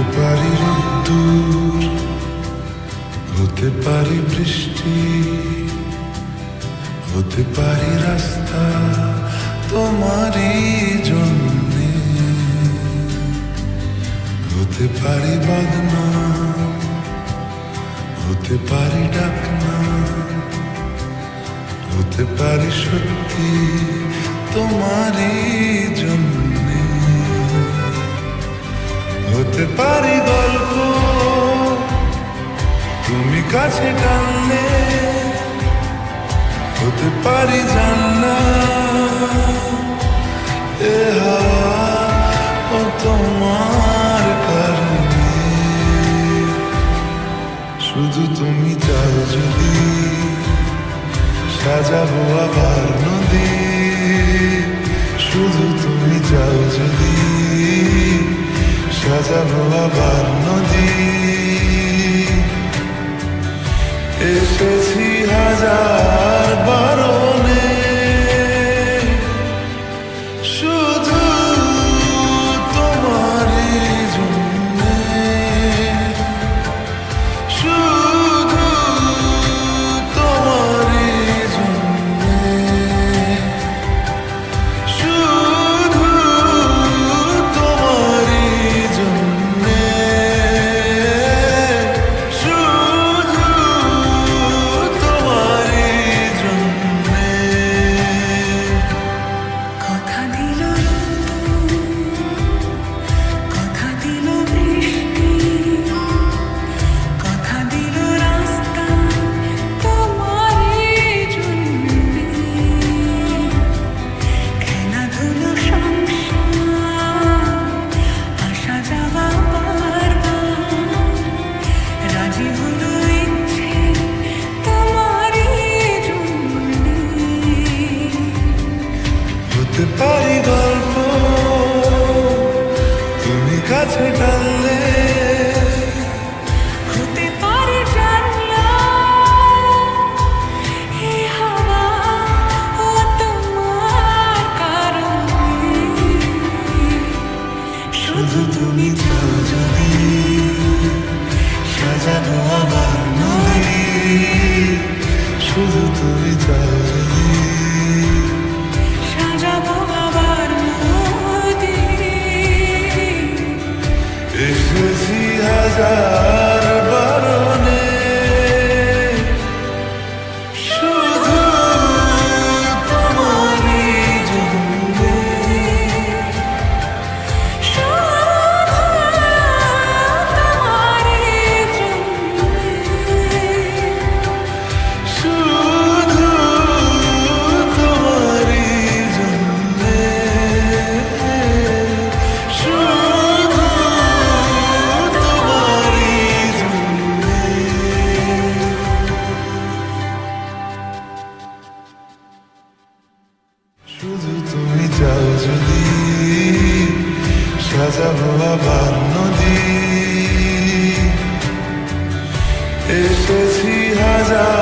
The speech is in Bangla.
পারি রোদ্দুর হতে পারি বৃষ্টি, হতে পারি রাস্তা তোমারই জন্যে। হতে পারি বাদনা, হতে পারি ডাকনা, হতে পারি সত্যি তোমারই জন্যে। হতে পারি গল্প। তুমি কাছে টানলে হতে পারি জানলা এ হাওয়া ও তোমার কারণে। শুধু তুমি চাও যদি সাজাবো আবার। হাজার তুমি যদি সাজাবো আবার নদী এসেছি হাজার